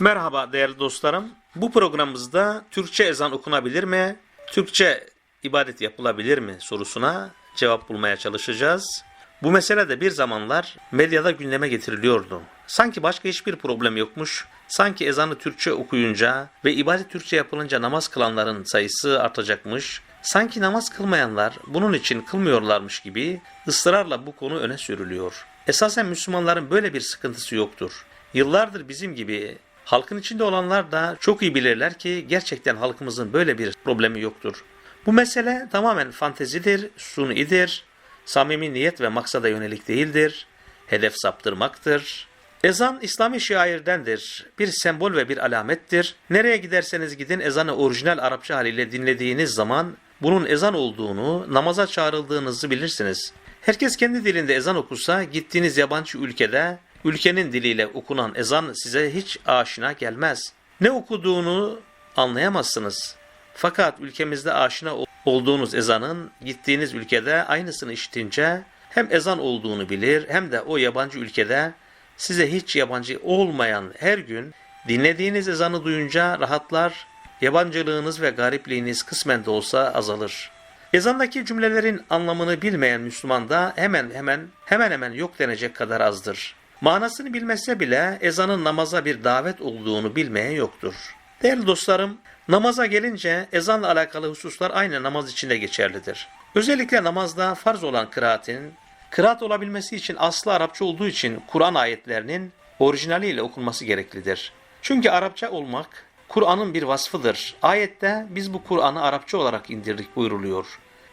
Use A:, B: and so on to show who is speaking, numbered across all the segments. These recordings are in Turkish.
A: Merhaba değerli dostlarım. Bu programımızda Türkçe ezan okunabilir mi? Türkçe ibadet yapılabilir mi sorusuna cevap bulmaya çalışacağız. Bu mesele de bir zamanlar medyada gündeme getiriliyordu. Sanki başka hiçbir problem yokmuş, sanki ezanı Türkçe okuyunca ve ibadet Türkçe yapılınca namaz kılanların sayısı artacakmış, sanki namaz kılmayanlar bunun için kılmıyorlarmış gibi ısrarla bu konu öne sürülüyor. Esasen Müslümanların böyle bir sıkıntısı yoktur. Yıllardır bizim gibi halkın içinde olanlar da çok iyi bilirler ki gerçekten halkımızın böyle bir problemi yoktur. Bu mesele tamamen fantezidir, sunidir, samimi niyet ve maksada yönelik değildir, hedef saptırmaktır. Ezan İslami şairdendir. Bir sembol ve bir alamettir. Nereye giderseniz gidin ezanı orijinal Arapça haliyle dinlediğiniz zaman bunun ezan olduğunu, namaza çağrıldığınızı bilirsiniz. Herkes kendi dilinde ezan okusa gittiğiniz yabancı ülkede ülkenin diliyle okunan ezan size hiç aşina gelmez. Ne okuduğunu anlayamazsınız. Fakat ülkemizde aşina ol- olduğunuz ezanın gittiğiniz ülkede aynısını işitince hem ezan olduğunu bilir hem de o yabancı ülkede size hiç yabancı olmayan her gün dinlediğiniz ezanı duyunca rahatlar, yabancılığınız ve garipliğiniz kısmen de olsa azalır. Ezandaki cümlelerin anlamını bilmeyen Müslüman da hemen hemen hemen hemen yok denecek kadar azdır. Manasını bilmese bile ezanın namaza bir davet olduğunu bilmeyen yoktur. Değerli dostlarım, namaza gelince ezanla alakalı hususlar aynı namaz içinde geçerlidir. Özellikle namazda farz olan kıraatin, kıraat olabilmesi için aslı Arapça olduğu için Kur'an ayetlerinin orijinaliyle okunması gereklidir. Çünkü Arapça olmak Kur'an'ın bir vasfıdır. Ayette biz bu Kur'an'ı Arapça olarak indirdik buyruluyor.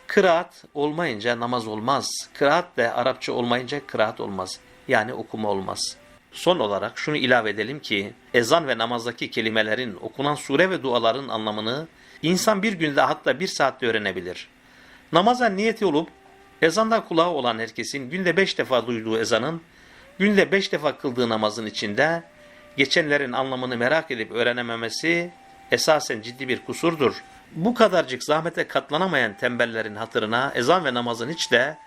A: Kıraat olmayınca namaz olmaz. Kıraat de Arapça olmayınca kıraat olmaz. Yani okuma olmaz. Son olarak şunu ilave edelim ki ezan ve namazdaki kelimelerin okunan sure ve duaların anlamını insan bir günde hatta bir saatte öğrenebilir. Namaza niyeti olup ezanda kulağı olan herkesin günde beş defa duyduğu ezanın günde beş defa kıldığı namazın içinde geçenlerin anlamını merak edip öğrenememesi esasen ciddi bir kusurdur. Bu kadarcık zahmete katlanamayan tembellerin hatırına ezan ve namazın hiç de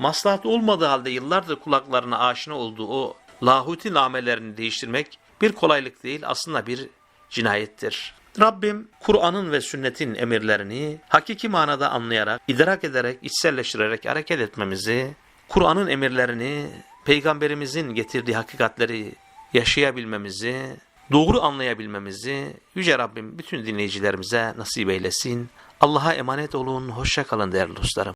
A: maslahat olmadığı halde yıllardır kulaklarına aşina olduğu o lahuti namelerini değiştirmek bir kolaylık değil aslında bir cinayettir. Rabbim Kur'an'ın ve sünnetin emirlerini hakiki manada anlayarak, idrak ederek, içselleştirerek hareket etmemizi, Kur'an'ın emirlerini, peygamberimizin getirdiği hakikatleri yaşayabilmemizi, doğru anlayabilmemizi Yüce Rabbim bütün dinleyicilerimize nasip eylesin. Allah'a emanet olun, hoşça kalın değerli dostlarım.